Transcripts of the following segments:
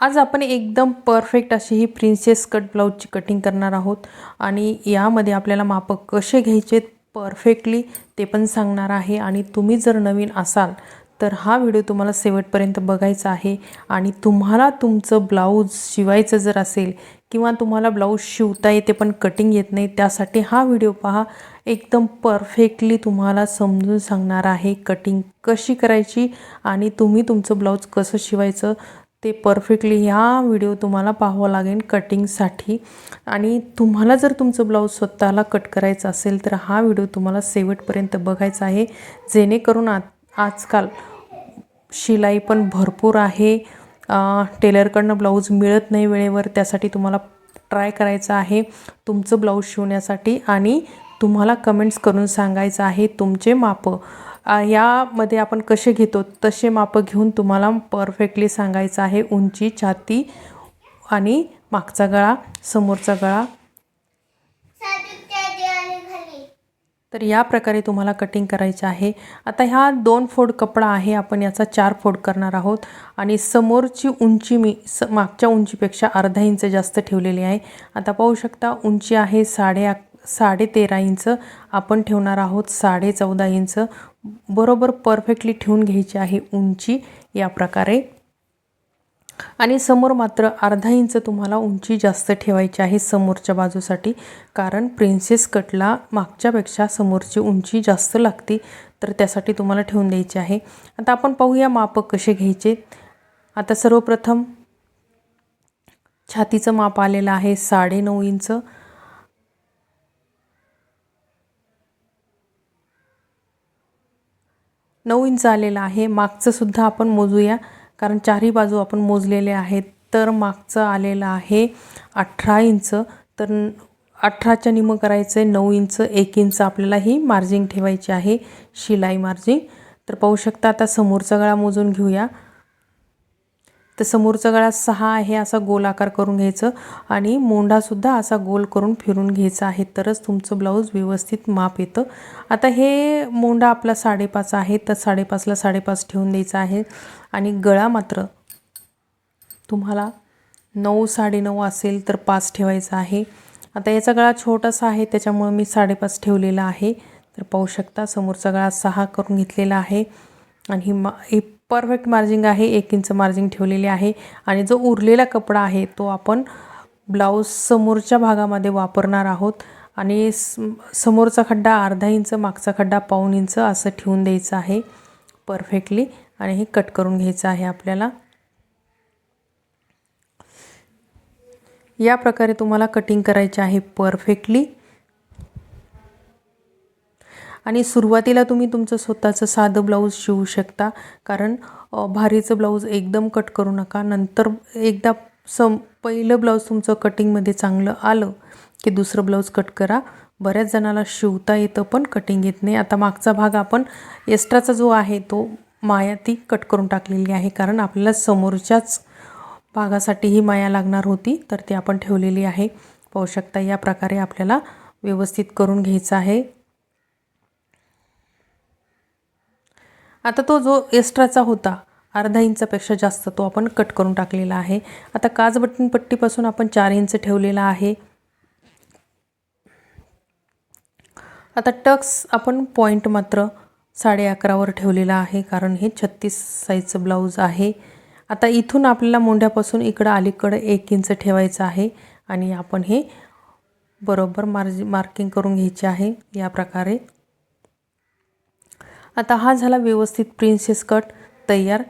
आज आपण एकदम परफेक्ट अशी ही प्रिन्सेस कट ब्लाऊजची कटिंग करणार आहोत. आणि यामध्ये आपल्याला मापं कसे घ्यायचे परफेक्टली ते पण सांगणार आहे. आणि तुम्ही जर नवीन असाल तर हा व्हिडिओ तुम्हाला शेवटपर्यंत बघायचा आहे. आणि तुम्हाला तुमचं ब्लाऊज शिवायचं जर असेल किंवा तुम्हाला ब्लाऊज शिवता येते पण कटिंग येत नाही त्यासाठी हा व्हिडिओ पहा. एकदम परफेक्टली तुम्हाला समजून सांगणार आहे कटिंग कशी करायची आणि तुम्ही तुमचं ब्लाऊज कसं शिवायचं. ते परफेक्टली ह्या व्हिडिओ तुम्हाला पाहावं लागेल कटिंगसाठी आणि तुम्हाला जर तुमचं ब्लाऊज स्वतःला कट करायचं असेल तर हा व्हिडिओ तुम्हाला शेवटपर्यंत बघायचा आहे. जेणेकरून आ आजकाल शिलाई पण भरपूर आहे. टेलरकडनं ब्लाऊज मिळत नाही वेळेवर त्यासाठी तुम्हाला ट्राय करायचं आहे तुमचं ब्लाऊज शिवण्यासाठी. आणि तुम्हाला कमेंट्स करून सांगायचं आहे तुमचे मापं. यामध्ये आपण कसे घेतो? तसे मापं घेऊन तुम्हाला परफेक्टली सांगायचं आहे उंची छाती आणि मागचा गळा समोरचा गळा. तर या प्रकारे तुम्हाला कटिंग करायचं आहे. आता ह्या दोन फोड कपडा आहे आपण याचा चार फोड करणार आहोत. आणि समोरची उंची मी स मागच्या उंचीपेक्षा अर्धा इंच जास्त ठेवलेली आहे. आता पाहू शकता उंची आहे साडे साडे तेरा इंच. आपण ठेवणार आहोत साडे चौदा इंच. बरोबर परफेक्टली ठेवून घ्यायची आहे उंची या प्रकारे. आणि समोर मात्र अर्धा इंच तुम्हाला उंची जास्त ठेवायची आहे समोरच्या बाजूसाठी. कारण प्रिन्सेस कटला मागच्यापेक्षा समोरची उंची जास्त लागते तर त्यासाठी तुम्हाला ठेवून द्यायची आहे. आता आपण पाहूया माप कसे घ्यायचे. आता सर्वप्रथम छातीचं माप आलेलं आहे साडे नऊ इंच. नऊ इंच आलेलं आहे. मागचंसुद्धा आपण मोजूया. कारण चारही बाजू आपण मोजलेले आहेत. तर मागचं आलेलं आहे अठरा इंच. तर अठराच्या निमं करायचं आहे नऊ इंच. एक इंच आपल्याला ही मार्जिंग ठेवायची आहे. शिलाई मार्जिंग तर पाहू शकता आता समोरचा गळा मोजून घेऊया. तर समोरचा गळा सहा आहे असा गोल आकार करून घ्यायचं आणि मोंढासुद्धा असा गोल करून फिरून घ्यायचा आहे. तरच तुमचं ब्लाऊज व्यवस्थित माप येतं. आता हे मोंढा आपला साडेपाच आहे. तर साडेपाचला साडेपाच ठेवून द्यायचा आहे. आणि गळा मात्र तुम्हाला नऊ साडेनऊ असेल तर पाच ठेवायचा आहे. आता याचा गळा छोटासा आहे. त्याच्यामुळं मी साडेपाच ठेवलेला आहे. तर पाहू शकता समोरचा गळा सहा करून घेतलेला आहे. आणि ही मा परफेक्ट मार्जिंग आहे एक इंच मार्जिंग ठेवलेली आहे आणि जो उरलेला कपडा आहे तो आपण ब्लाऊज समोरच्या भागामध्ये वापरणार आहोत आणि समोरचा खड्डा अर्धा इंच मागचा खड्डा पाऊन इंच असं ठेवून द्यायचं आहे परफेक्टली आणि हे कट करून घ्यायचं आहे आपल्याला. या प्रकारे तुम्हाला कटिंग करायचे आहे परफेक्टली. आणि सुरुवातीला तुम्ही तुमचं स्वतःचं साधं ब्लाऊज शिवू शकता. कारण भारीचं ब्लाऊज एकदम कट करू नका. नंतर एकदा सम पहिलं ब्लाऊज तुमचं कटिंगमध्ये चांगलं आलं की दुसरं ब्लाऊज कट करा. बऱ्याच जणाला शिवता येतं पण कटिंग येत नाही. आता मागचा भाग आपण एक्स्ट्राचा जो आहे तो माया ती कट करून टाकलेली आहे. कारण आपल्याला समोरच्याच भागासाठी ही माया लागणार होती तर ती आपण ठेवलेली आहे. पाहू शकता या प्रकारे आपल्याला व्यवस्थित करून घ्यायचं आहे. आता तो जो एक्स्ट्राचा होता अर्धा इंचापेक्षा जास्त तो आपण कट करून टाकलेला आहे. आता काज बटन पट्टीपासून आपण चार इंच ठेवलेला आहे. आता टक्स आपण पॉईंट मात्र साडे अकरावर ठेवलेला आहे कारण हे छत्तीस साईजचं ब्लाऊज आहे. आता इथून आपल्याला मोंढ्यापासून इकडं अलीकडं एक इंच ठेवायचं आहे आणि आपण हे बरोबर मार्जि मार्किंग करून घ्यायचे आहे. या प्रकारे आता हा झाला व्यवस्थित प्रिन्सेस कट तयार.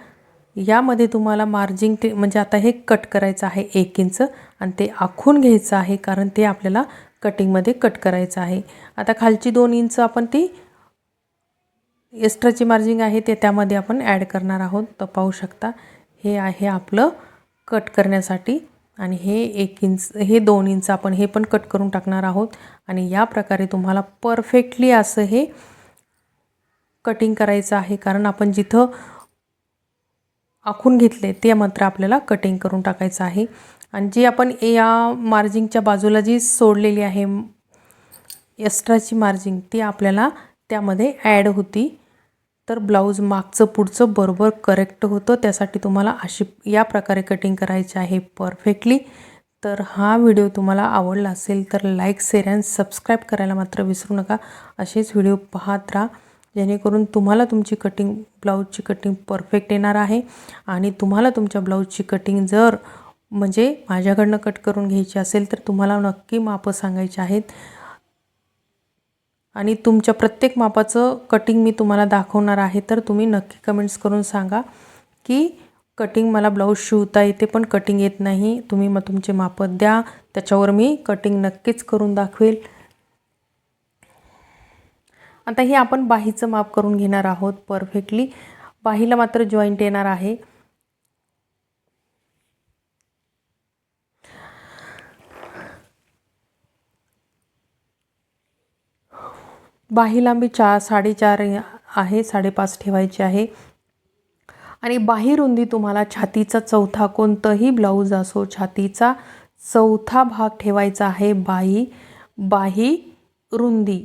यामध्ये तुम्हाला मार्जिंग ते म्हणजे आता हे कट करायचं आहे एक इंच आणि ते आखून घ्यायचं आहे कारण ते आपल्याला कटिंगमध्ये कट करायचं आहे. आता खालची दोन इंच आपण ती एक्स्ट्राची मार्जिंग आहे ते त्यामध्ये आपण ॲड करणार आहोत. तर पाहू शकता हे आहे आपलं कट करण्यासाठी आणि हे एक इंच हे दोन इंच आपण हे पण कट करून टाकणार आहोत. आणि या प्रकारे तुम्हाला परफेक्टली असं हे कटिंग करायचं आहे कारण आपण जिथं आखून घेतले ते मात्र आपल्याला कटिंग करून टाकायचं आहे. आणि जी आपण या मार्जिंगच्या बाजूला जी सोडलेली आहे एक्स्ट्राची मार्जिंग ती आपल्याला त्यामध्ये ॲड होती. तर ब्लाऊज मागचं पुढचं बरोबर करेक्ट होतं त्यासाठी तुम्हाला अशी या प्रकारे कटिंग करायची आहे परफेक्टली. तर हा व्हिडिओ तुम्हाला आवडला असेल तर लाईक शेअर अँड सबस्क्राईब करायला मात्र विसरू नका. असेच व्हिडिओ पाहत राहा. जेणेकरून तुम्हाला तुमची कटिंग ब्लाऊजची कटिंग परफेक्ट येणार आहे. आणि तुम्हाला तुमच्या ब्लाऊजची कटिंग जर म्हणजे माझ्याकडनं कट करून घ्यायची असेल तर तुम्हाला नक्की मापं सांगायची आहेत. आणि तुमच्या प्रत्येक मापाचं कटिंग मी तुम्हाला दाखवणार आहे तर तुम्ही नक्की कमेंट्स करून सांगा की कटिंग मला ब्लाऊज शिवता येते पण कटिंग येत नाही. तुम्ही मग तुमचे मापं द्या त्याच्यावर मी कटिंग नक्कीच करून दाखवेल. आता हे आपण बाहीचं माप करून घेणार आहोत परफेक्टली बाहीला मात्र जॉईंट येणार आहे. बाही लांबी चार साडेचार आहे साडेपाच ठेवायची आहे. आणि बाही रुंदी तुम्हाला छातीचा चौथा कोणतंही ब्लाऊज असो छातीचा चौथा भाग ठेवायचा आहे बाही बाही रुंदी.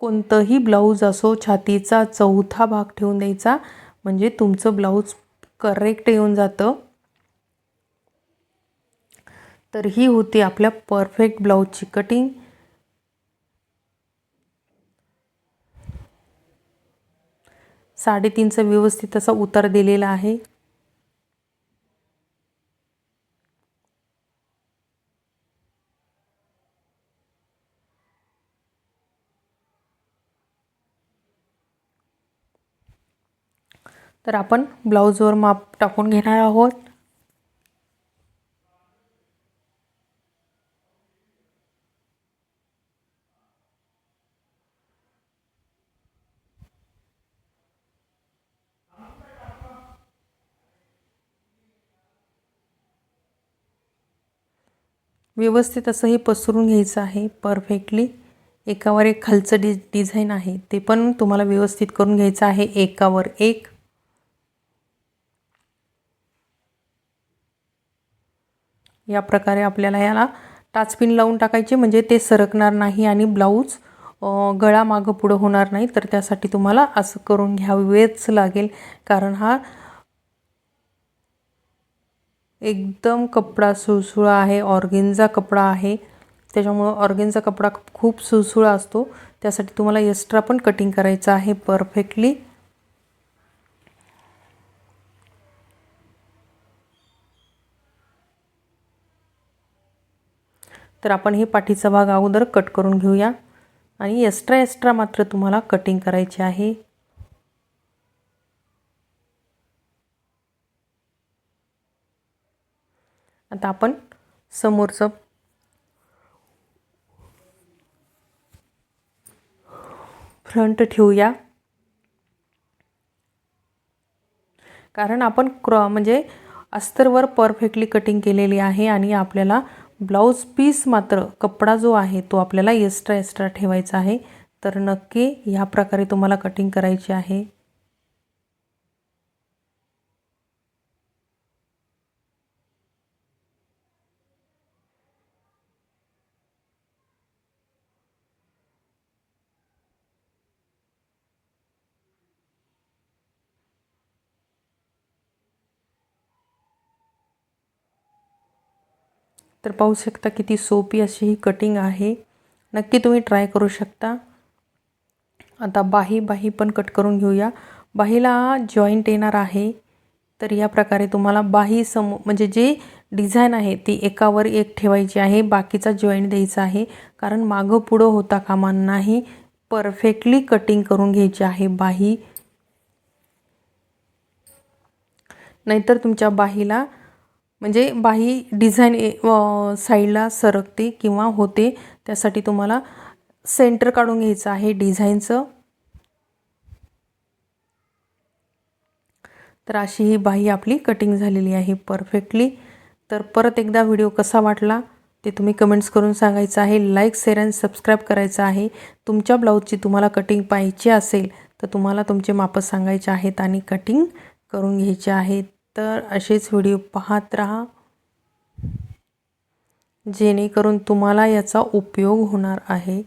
कोणतंही ब्लाऊज असो छातीचा चौथा भाग ठेवून द्यायचा. म्हणजे तुमचं ब्लाऊज करेक्ट येऊन जातं. तर ही होती आपल्या परफेक्ट ब्लाऊजची कटिंग साडेतीनचा व्यवस्थित असा उतार दिलेला आहे. तर आपण ब्लाऊजवर माप टाकून घेणार आहोत. व्यवस्थित असं हे पसरून घ्यायचं आहे. परफेक्टली एकावर एक खालचं डि डिझाईन आहे. ते पण तुम्हाला व्यवस्थित करून घ्यायचं आहे. एकावर एक. या प्रकारे आपल्याला याला टाचपिन लावून टाकायचे म्हणजे ते सरकणार नाही आणि ब्लाऊज गळा मागं पुढं होणार नाही. तर त्यासाठी तुम्हाला असं करून घ्यावेच लागेल. कारण हा एकदम कपडा सुळसुळा आहे. ऑर्गेन्झा कपडा आहे. त्याच्यामुळं ऑर्गेन्झा कपडा खूप सुळसुळा असतो. त्यासाठी तुम्हाला एक्स्ट्रा पण कटिंग करायचं आहे. परफेक्टली तर आपण हे पाठीचा भाग अगोदर कट करून घेऊया. आणि एक्स्ट्रा एक्स्ट्रा मात्र तुम्हाला कटिंग करायची आहे. आता आपण समोरचं फ्रंट ठेवूया. कारण आपण क्रॉ म्हणजे अस्तरवर परफेक्टली कटिंग केलेली आहे आणि आपल्याला ब्लाऊज पीस मात्र कपडा जो आहे तो आपल्याला एक्स्ट्रा एक्स्ट्रा ठेवायचा आहे. तर नक्की ह्या प्रकारे तुम्हाला कटिंग करायची आहे. तर पाहू शकता किती सोपी अशी ही कटिंग आहे. नक्की तुम्ही ट्राय करू शकता. आता बाही बाही पण कट करून घेऊया. बाहीला जॉईंट येणार आहे. तर या प्रकारे तुम्हाला बाही सम म्हणजे जे डिझाईन आहे ती एकावर एक ठेवायची आहे. बाकीचा जॉईंट द्यायचा आहे. कारण मागं पुढं होता कामा नाही. परफेक्टली कटिंग करून घ्यायची आहे बाही. नाहीतर तुमच्या बाहीला म्हणजे बाही डिझाईन साईडला सरकते किंवा होते त्यासाठी तुम्हाला सेंटर काढून घ्यायचं आहे डिझाईनचं. तर अशी ही बाही आपली कटिंग झालेली आहे परफेक्टली. तर परत एकदा व्हिडिओ कसा वाटला ते तुम्ही कमेंट्स करून सांगायचं आहे. लाईक शेअर अँड सबस्क्राईब करायचं आहे. तुमच्या ब्लाऊजची तुम्हाला कटिंग पाहिजे असेल तर तुम्हाला तुमचे मापं सांगायचे आहेत आणि कटिंग करून घ्यायचे आहेत. तर असेच व्हिडिओ पाहत राहा. जेणेकरून तुम्हाला याचा उपयोग होणार आहे.